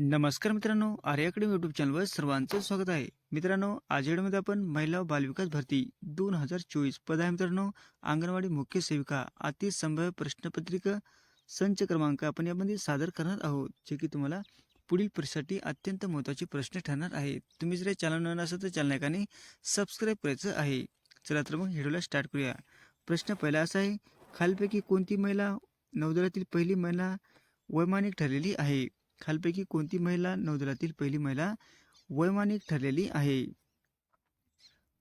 नमस्कार मित्रांनो आर्याकडे यूट्यूब चॅनलवर सर्वांचं स्वागत आहे. मित्रांनो आज व्हिडिओमध्ये आपण महिला बालविकास भरती दोन हजार चोवीस पद आहे मित्रांनो. अंगणवाडी मुख्य सेविका अति संभाव्य प्रश्नपत्रिका संच क्रमांक आपण यामध्ये सादर करणार आहोत जे की तुम्हाला पुढील परीक्षेसाठी अत्यंत महत्त्वाचे प्रश्न ठरणार आहेत. तुम्ही जर चॅनल नवीन असेल तर चॅनल सबस्क्राईब करायचं आहे. चला तर मग व्हिडिओला स्टार्ट करूया. प्रश्न पहिला असा आहे खालपैकी कोणती महिला नौदलातील पहिली महिला वैमानिक ठरलेली आहे? खालपैकी कोणती महिला नौदलातील पहिली महिला वैमानिक ठरलेली आहे?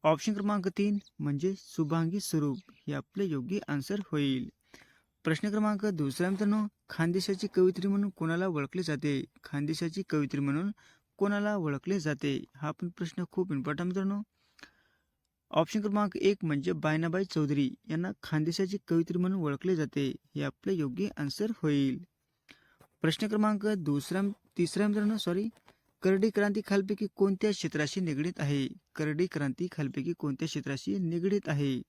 ऑप्शन क्रमांक तीन म्हणजे शुभांगी स्वरूप. हे आपले योग्य आन्सर होईल. प्रश्न क्रमांक दुसरा मित्रांनो खानदेशाची कवित्री म्हणून कोणाला ओळखले जाते? खानदेशाची कवित्री म्हणून कोणाला ओळखले जाते? हा पण प्रश्न खूप इम्पॉर्टंट मित्रांनो. ऑप्शन क्रमांक एक म्हणजे बायनाबाई चौधरी. यांना खानदेशाची कवित्री म्हणून ओळखले जाते. हे आपले योग्य आन्सर होईल. प्रश्न क्रमांक दुसरा तिसरा मित्रांनो सॉरी करडी क्रांती खालपैकी कोणत्या क्षेत्राशी निगडीत आहे? करडी क्रांती खालपैकी कोणत्या क्षेत्राशी निगडीत आहे?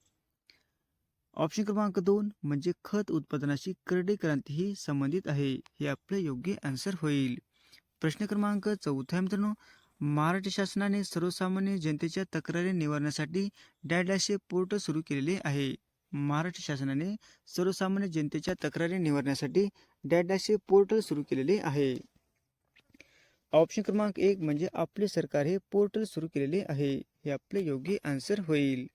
ऑप्शन क्रमांक दोन म्हणजे खत उत्पादनाशी करडी क्रांती ही संबंधित आहे. हे आपले योग्य आन्सर होईल. प्रश्न क्रमांक चौथा मित्रांनो महाराष्ट्र शासनाने सर्वसामान्य जनतेच्या तक्रारी निवारण्यासाठी डॅडॅशे पोर्टल सुरू केलेले आहे. महाराष्ट्र शासनाने सर्वसामान्य जनतेच्या तक्रारी निवारण्यासाठी डॅडॅशे पोर्टल सुरू केलेले आहे. ऑप्शन क्रमांक एक म्हणजे आपले सरकार हे पोर्टल सुरू केलेले आहे. हे आपले योग्य आन्सर होईल.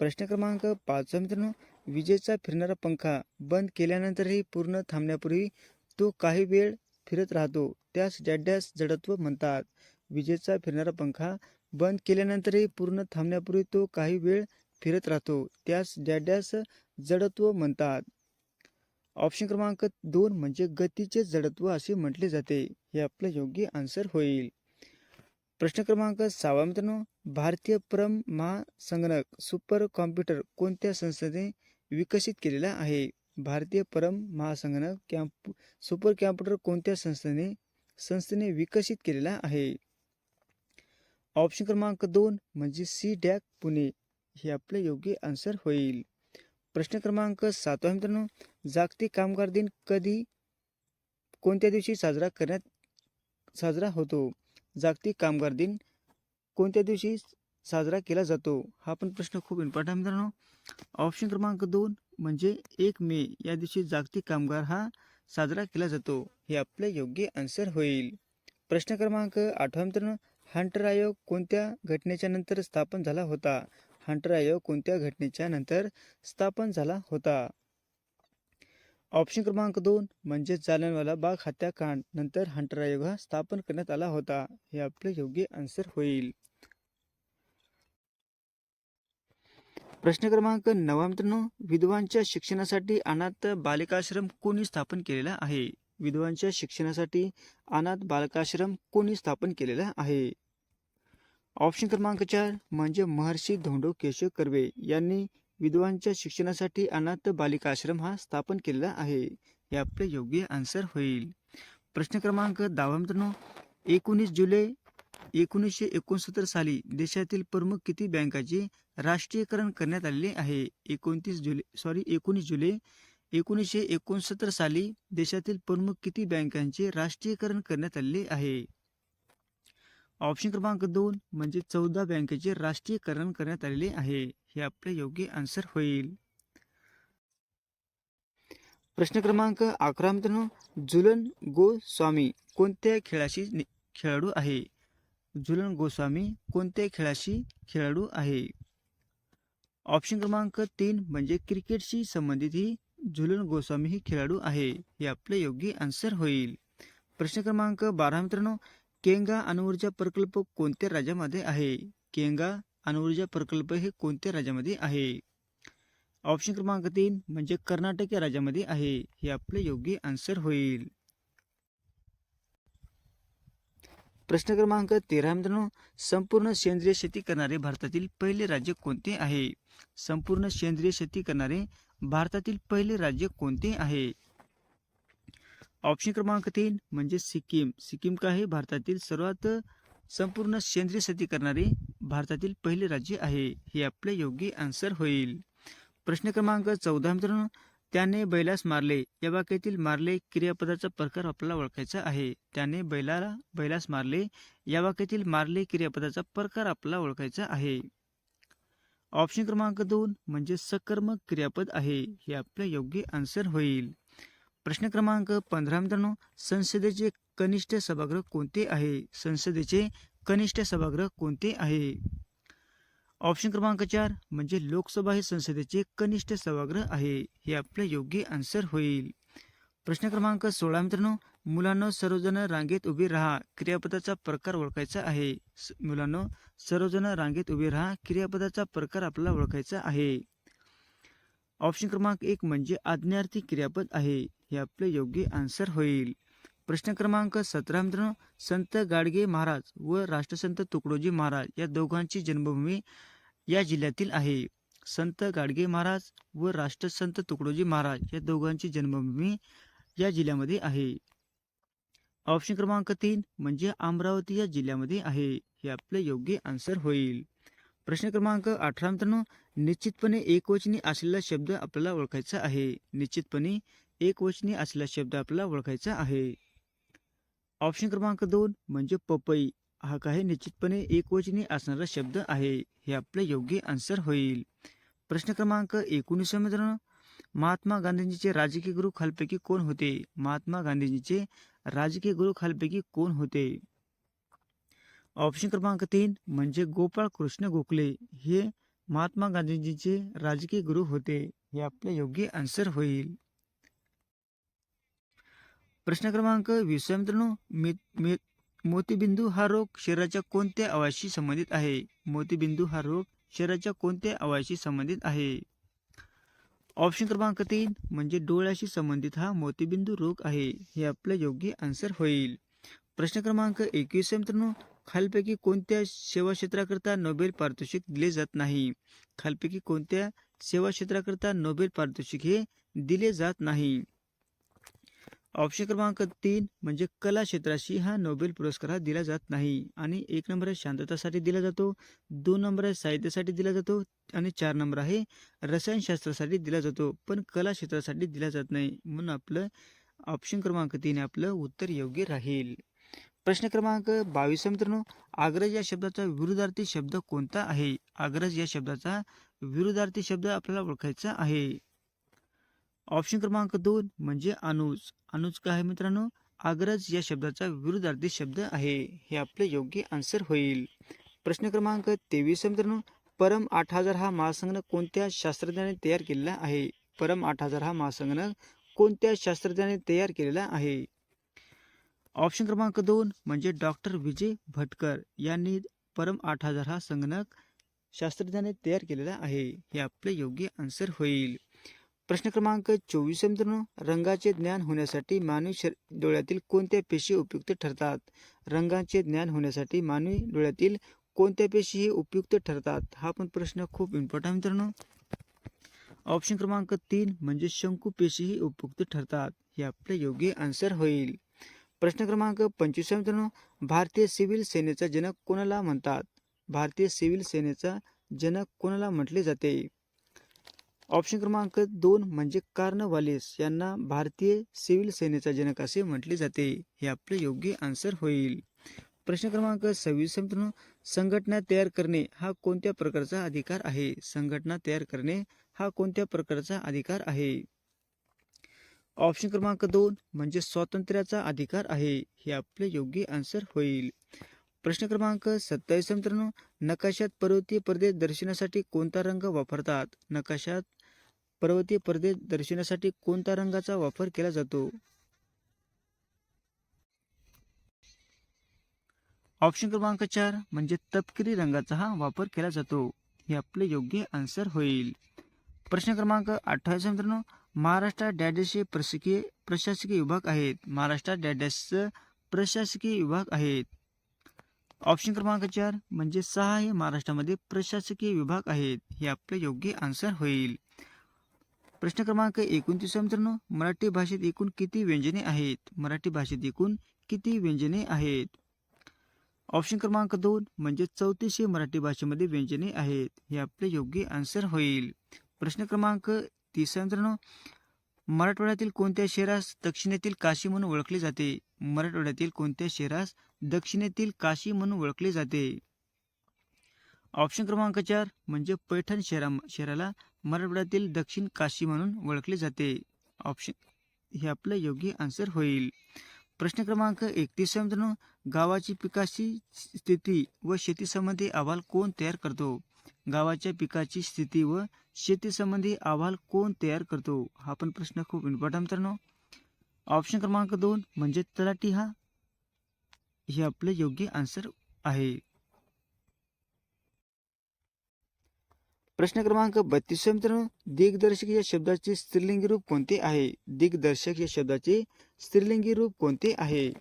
प्रश्न क्रमांक पाचवा मित्रांनो विजेचा फिरणारा पंखा बंद केल्यानंतरही पूर्ण थांबण्यापूर्वी तो काही वेळ फिरत राहतो. त्यास डॅडॅस जडत्व म्हणतात. विजेचा फिरणारा पंखा बंद केल्यानंतरही पूर्ण थांबण्यापूर्वी तो काही वेळ फिरत राहतो. त्यास डॅडॅस जडत्व म्हणतात. ऑप्शन क्रमांक दोन म्हणजे गतीचे जडत्व असे म्हटले जाते. हे आपलं योग्य आन्सर होईल. प्रश्न क्रमांक सहावा मित्रांनो भारतीय परम महासंगणक सुपर कॉम्प्युटर कोणत्या संस्थेने विकसित केलेला आहे? भारतीय परम महासंगणक कॅम्प सुपर कॅम्प्युटर कोणत्या संस्थेने संस्थेने विकसित केलेला आहे? ऑप्शन क्रमांक दोन म्हणजे सी डॅक पुणे. हे आपले योग्य आन्सर होईल. प्रश्न क्रमांक सातवा मित्रांनो. जागतिक कामगार दिन कधी? कोणत्या दिवशी साजरा करण्यात साजरा होतो? जागतिक कामगार दिन कोणत्या दिवशी साजरा केला जातो? हा पण प्रश्न खूप इम्पॉर्टंट मित्रांनो. ऑप्शन क्रमांक दोन म्हणजे एक मे या दिवशी जागतिक कामगार हा साजरा केला जातो. हे आपले योग्य आन्सर होईल. प्रश्न क्रमांक आठवा मित्रांनो. हंटर आयोग कोणत्या घटनेच्या नंतर स्थापन झाला होता? हंटर आयोग कोणत्या घटनेच्या नंतर स्थापन झाला होता? ऑप्शन क्रमांक दोन म्हणजे जालनवाला बाग हत्याकांड. नंतर हंटर आयोग हा स्थापन करण्यात आला होता. हे आपले योग्य आन्सर होईल. प्रश्न क्रमांक नवा मित्रांनो विधवांच्या शिक्षणासाठी अनाथ बालिकाश्रम कोणी स्थापन केलेला आहे? विधवांच्या शिक्षणासाठी अनाथ बालकाश्रम कोणी स्थापन केलेला आहे? ऑप्शन क्रमांक चार म्हणजे महर्षी धोंडो केशव कर्वे यांनी विधवांच्या शिक्षणासाठी अनाथ बालिकाश्रम हा स्थापन केलेला आहे. हे आपले योग्य आन्सर होईल. प्रश्न क्रमांक दहावा मित्रांनो एकोणीस जुलै एकोणीसशे एकोणसत्तर साली देशातील प्रमुख किती बँकाचे राष्ट्रीयकरण करण्यात आलेले आहे? एकोणतीस जुलै सॉरी एकोणीस जुलै एकोणीसशे एकोणसत्तर साली देशातील प्रमुख किती बँकांचे राष्ट्रीयकरण करण्यात आलेले आहे? ऑप्शन क्रमांक दोन म्हणजे चौदा बँकेचे राष्ट्रीयकरण करण्यात आलेले आहे. हे आपले योग्य आन्सर होईल. प्रश्न क्रमांक अकरा मित्रांनो झुलन गोस्वामी कोणत्या खेळाशी खेळाडू आहे? झुलन गोस्वामी कोणत्या खेळाशी खेळाडू आहे? ऑप्शन क्रमांक तीन म्हणजे क्रिकेटशी संबंधित ही झुलन गोस्वामी ही खेळाडू आहे. हे आपले योग्य आन्सर होईल. प्रश्न क्रमांक बारा मित्रांनो केंगा अणुऊर्जा प्रकल्प कोणत्या राज्यामध्ये आहे? केंगा अणुऊर्जा प्रकल्प हे कोणत्या राज्यामध्ये आहे? ऑप्शन क्रमांक तीन म्हणजे कर्नाटक या राज्यामध्ये आहे. हे आपले योग्य आन्सर होईल. प्रश्न क्रमांक तेरा मित्रांनो संपूर्ण सेंद्रिय शेती करणारे भारतातील पहिले राज्य कोणते आहे? संपूर्ण सेंद्रिय शेती करणारे भारतातील पहिले राज्य कोणते आहे? ऑप्शन क्रमांक तीन म्हणजे सिक्कीम. सिक्कीम का हे भारतातील सर्वात संपूर्ण सेंद्रिय शेती करणारे भारतातील पहिले राज्य आहे. हे आपले योग्य आन्सर होईल. प्रश्न क्रमांक चौदा मित्रांनो त्याने बैलास मारले. या वाक्यातील मारले क्रियापदाचा प्रकार आपल्याला ओळखायचा आहे. त्याने बैलाला बैलास मारले. या वाक्यातील मारले क्रियापदाचा प्रकार आपल्याला ओळखायचा आहे. ऑप्शन क्रमांक दोन म्हणजे सकर्मक क्रियापद आहे. हे आपलं योग्य आन्सर होईल. प्रश्न क्रमांक पंधरा मित्रांनो संसदेचे कनिष्ठ सभागृह कोणते आहे? संसदेचे कनिष्ठ सभागृह कोणते आहे? ऑप्शन क्रमांक चार म्हणजे लोकसभा हे संसदेचे कनिष्ठ सभागृह आहे हे आपले योग्य आन्सर होईल. प्रश्न क्रमांक सोळा मित्रांनो मुलांनो सर्वजण रांगेत उभे राहा क्रियापदाचा प्रकार ओळखायचा आहे. स- मुलांनो सर्वजण रांगेत उभे राहा क्रियापदाचा प्रकार आपल्याला ओळखायचा आहे. ऑप्शन क्रमांक एक म्हणजे आज्ञार्थी क्रियापद आहे. हे आपले योग्य आन्सर होईल. प्रश्न क्रमांक सतरा मित्रांनो संत गाडगे महाराज व राष्ट्रसंत तुकडोजी महाराज या दोघांची जन्मभूमी या जिल्ह्यातील आहे. संत गाडगे महाराज व राष्ट्रसंत तुकडोजी महाराज या दोघांची जन्मभूमी या जिल्ह्यामध्ये आहे. ऑप्शन क्रमांक तीन म्हणजे अमरावती या जिल्ह्यामध्ये आहे. हे आपले योग्य आन्सर होईल. प्रश्न क्रमांक अठरा मित्रांनो निश्चितपणे एकवचनी असलेला शब्द आपल्याला ओळखायचा आहे. निश्चितपणे एकवचनी असलेला शब्द आपल्याला ओळखायचा आहे. ऑप्शन क्रमांक दोन म्हणजे पपई. हा काही निश्चितपणे एकवचनी असणारा शब्द आहे. हे आपले योग्य आन्सर होईल. प्रश्न क्रमांक एकोणीस मित्रांनो. महात्मा गांधीजीचे राजकीय गुरु खालपैकी कोण होते? महात्मा गांधीजीचे राजकीय गुरु खालपैकी कोण होते? ऑप्शन क्रमांक तीन म्हणजे गोपाळ कृष्ण गोखले. हे महात्मा गांधीजीचे राजकीय गुरु होते. हे आपले योग्य आन्सर होईल. प्रश्न क्रमांक वीस. मित्रांनो मी मोतीबिंदू हा रोग शरीराच्या कोणत्या अवाशी संबंधित आहे? मोतीबिंदू हा रोग शरीराच्या कोणत्या अवाशी संबंधित आहे? ऑप्शन क्रमांक तीन म्हणजे डोळ्याशी संबंधित हा मोतीबिंदू रोग आहे. हे आपलं योग्य आन्सर होईल. प्रश्न क्रमांक एकवीस. मित्रांनो खालपैकी कोणत्या सेवा क्षेत्राकरता नोबेल पारितोषिक दिले जात नाही? खालपैकी कोणत्या सेवा क्षेत्राकरता नोबेल पारितोषिक हे दिले जात नाही? ऑप्शन क्रमांक तीन म्हणजे कला क्षेत्राशी हा नोबेल पुरस्कार हा दिला जात नाही. आणि एक नंबर आहे शांततासाठी दिला जातो दोन नंबर आहे साहित्यासाठी दिला जातो आणि चार नंबर आहे रसायनशास्त्रासाठी दिला जातो. पण कला क्षेत्रासाठी दिला जात नाही. म्हणून आपलं ऑप्शन क्रमांक तीन आपलं उत्तर योग्य राहील. प्रश्न क्रमांक बावीस मित्रांनो. आग्रज या शब्दाचा विरुद्धार्थी शब्द कोणता आहे? आग्रज या शब्दाचा विरुद्धार्थी शब्द आपल्याला ओळखायचा आहे. ऑप्शन क्रमांक दोन म्हणजे अनुज. अनुज काय आहे मित्रांनो? आग्रज या शब्दाचा विरुद्धार्थी शब्द आहे. हे आपले योग्य आन्सर होईल. प्रश्न क्रमांक तेवीस मित्रांनो. परम आठ हजार हा महासंगणक कोणत्या शास्त्रज्ञाने तयार केलेला आहे? परम आठ हजार हा महासंगणक कोणत्या शास्त्रज्ञाने तयार केलेला आहे? ऑप्शन क्रमांक दोन म्हणजे डॉक्टर विजय भटकर यांनी परम आठ हजार हा संगणक शास्त्रज्ञाने तयार केलेला आहे. हे आपले योग्य आन्सर होईल. प्रश्न क्रमांक चोवीस मित्रांनो रंगाचे ज्ञान होण्यासाठी मानवी शर डोळ्यातील कोणत्या पेशी उपयुक्त ठरतात? रंगाचे ज्ञान होण्यासाठी मानवी डोळ्यातील कोणत्या पेशी हे उपयुक्त ठरतात? हा पण प्रश्न खूप इम्पॉर्टंट मित्रांनो. ऑप्शन क्रमांक तीन म्हणजे शंकू पेशी ही उपयुक्त ठरतात. हे आपले योग्य आन्सर होईल. प्रश्न क्रमांक पंचवीस मित्रांनो. भारतीय सिव्हिल सेनेचा जनक कोणाला म्हणतात? भारतीय सिव्हिल सेनेचा जनक कोणाला म्हटले जाते? ऑप्शन क्रमांक दोन म्हणजे कार्नवालिस यांना भारतीय सिव्हिल सेनेचा जनक असे म्हटले जाते. हे आपले योग्य आन्सर होईल. प्रश्न क्रमांक सव्वीस संघटना तयार करणे हा कोणत्या प्रकारचा अधिकार आहे? संघटना तयार करणे हा कोणत्या प्रकारचा अधिकार आहे? ऑप्शन क्रमांक दोन म्हणजे स्वातंत्र्याचा अधिकार आहे. हे आपले योग्य आन्सर होईल. प्रश्न क्रमांक सत्तावीस मित्रांनो नकाशात पर्वतीय प्रदेश दर्शनासाठी कोणता रंग वापरतात? नकाशात पर्वतीय प्रदेश दर्शनासाठी कोणत्या रंगाचा वापर केला जातो? ऑप्शन क्रमांक चार म्हणजे तपकिरी रंगाचा हा वापर केला जातो. हे आपले योग्य आन्सर होईल. प्रश्न क्रमांक अठ्ठावीस मित्रांनो. महाराष्ट्रात डॅडेसचे प्रशासकीय प्रशासकीय विभाग आहेत. महाराष्ट्रात डॅडेसचं प्रशासकीय विभाग आहेत. ऑप्शन क्रमांक चार म्हणजे सहा हे महाराष्ट्रामध्ये प्रशासकीय विभाग आहेत. हे आपले योग्य आन्सर होईल. प्रश्न क्रमांक एकोणतीस मित्रांनो. मराठी भाषेत एकूण किती व्यंजने आहेत? मराठी भाषेत एकूण किती व्यंजने आहेत? ऑप्शन क्रमांक दोन म्हणजे चौतीसशे मराठी भाषेमध्ये व्यंजने आहेत. हे आपले योग्य आन्सर होईल. प्रश्न क्रमांक तीस मित्रांनो. मराठवाड्यातील कोणत्या शहरास दक्षिणेतील काशी म्हणून ओळखले जाते? मराठवाड्यातील कोणत्या शहरास दक्षिणेतील काशी म्हणून ओळखले जाते? ऑप्शन क्रमांक चार म्हणजे पैठण शहरा शहराला मराठवाड्यातील दक्षिण काशी म्हणून ओळखले जाते. ऑप्शन हे आपलं योग्य आन्सर होईल. प्रश्न क्रमांक एकतीस मित्रांनो. गावाची पिकाची स्थिती व शेतीसंबंधी अहवाल कोण तयार करतो? गावाच्या पिकाची स्थिती व शेतीसंबंधी अहवाल कोण तयार करतो? हा पण प्रश्न खूप इम्पॉर्टंट मित्रांनो. ऑप्शन क्रमांक दोन म्हणजे तलाठी हा हे आपलं योग्य आन्सर आहे. प्रश्न क्रमांक बत्तीस मित्रांनो दिग्दर्शक या शब्दाचे स्त्रीलिंगी रूप कोणते आहे? दिग्दर्शक या शब्दाचे स्त्रीलिंगी रूप कोणते आहे?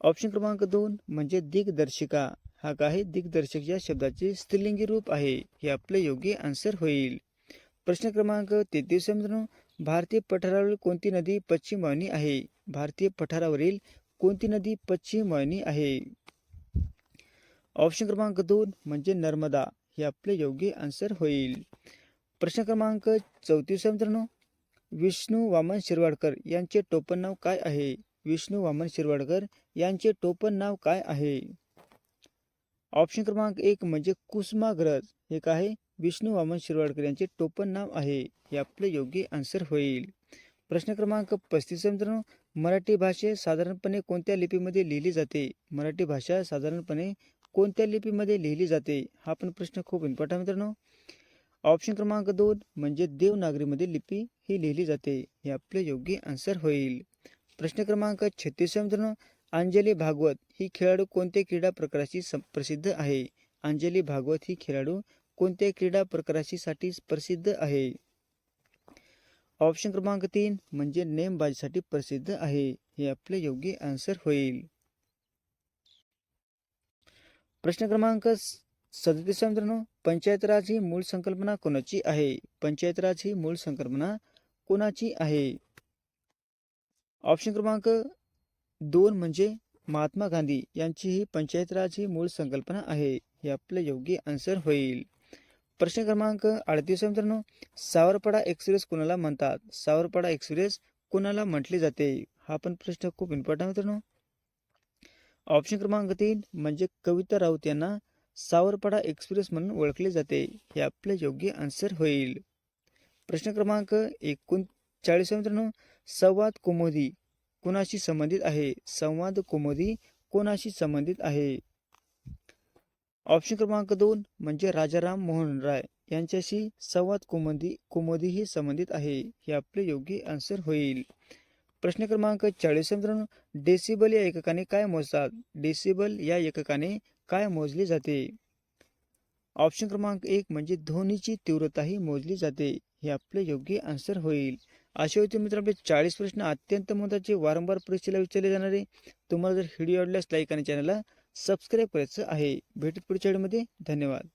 ऑप्शन क्रमांक दोन म्हणजे दिग्दर्शिका. हा काय दिग्दर्शक या शब्दाचे स्त्रीलिंगी रूप आहे. हे आपले योग्य आन्सर होईल. प्रश्न क्रमांक तेहतीस मित्रांनो भारतीय पठारावरील कोणती नदी पश्चिम वाहिनी आहे? भारतीय पठारावरील कोणती नदी पश्चिम वाहिनी आहे? ऑप्शन क्रमांक दोन म्हणजे नर्मदा. हे आपले योग्य आन्सर होईल. प्रश्न क्रमांक चौतीस मित्रांनो. विष्णू वामन शिरवाडकर यांचे टोपण नाव काय आहे? विष्णू वामन शिरवाडकर यांचे टोपण नाव काय आहे? ऑप्शन क्रमांक एक म्हणजे कुसुमाग्रज. हे काय आहे? विष्णू वामन शिरवाडकर यांचे टोपण नाव आहे. हे आपले योग्य आन्सर होईल. प्रश्न क्रमांक पस्तीस मित्रांनो. मराठी भाषे साधारणपणे कोणत्या लिपीमध्ये लिहिली जाते? मराठी भाषा साधारणपणे कोणत्या लिपीमध्ये लिहिली जाते? हा पण प्रश्न खूप इम्पॉर्टंट मित्रांनो. ऑप्शन क्रमांक दोन म्हणजे देवनागरीमध्ये लिपी ही लिहिली जाते. हे आपले योग्य आन्सर होईल. प्रश्न क्रमांक छत्तीस मित्रांनो. अंजली भागवत ही खेळाडू कोणत्या क्रीडा प्रकाराशी प्रसिद्ध आहे? अंजली भागवत ही खेळाडू कोणत्या क्रीडा प्रकाराशीसाठी प्रसिद्ध आहे? ऑप्शन क्रमांक तीन म्हणजे नेमबाजीसाठी प्रसिद्ध आहे. हे आपले योग्य आन्सर होईल. प्रश्न क्रमांक सदतीस मित्रांनो. पंचायत राज ही मूळ संकल्पना कोणाची आहे? पंचायत राज ही मूळ संकल्पना कोणाची आहे? ऑप्शन क्रमांक दोन म्हणजे महात्मा गांधी यांची ही पंचायत राज ही मूळ संकल्पना आहे. हे आपले योग्य आन्सर होईल. प्रश्न क्रमांक अडतीस मित्रांनो. सावरपाडा एक्सप्रेस कोणाला म्हणतात? सावरपाडा एक्सप्रेस कोणाला म्हटले जाते? हा पण प्रश्न खूप इम्पॉर्टंट मित्रांनो. ऑप्शन क्रमांक तीन म्हणजे कविता राऊत यांना सावरपाडा एक्सप्रेस म्हणून ओळखले जाते. हे आपले योग्य आन्सर होईल. प्रश्न क्रमांक एकोणचाळीस मित्रांनो. संवाद कुमोदी कोणाशी संबंधित आहे? संवाद कुमोदी कोणाशी संबंधित आहे? ऑप्शन क्रमांक दोन म्हणजे राजाराम मोहन राय यांच्याशी संवाद कुमोदी कुमोदीही संबंधित आहे. हे आपले योग्य आन्सर होईल. प्रश्न क्रमांक चाळीस मित्रांनो डेसिबल या एककाने काय मोजतात? डेसिबल या एककाने काय मोजली जाते? ऑप्शन क्रमांक एक म्हणजे ध्वनीची तीव्रताही मोजली जाते. हे आपले योग्य आन्सर होईल. असे होते मित्र आपले चाळीस प्रश्न अत्यंत महत्त्वाचे. वारंवार परीक्षेला विचारले जाणारे. तुम्हाला जर व्हिडिओ आवडल्यास लाईक आणि चॅनलला सबस्क्राईब करायचं आहे. भेटत पुढच्या वेळेमध्ये धन्यवाद.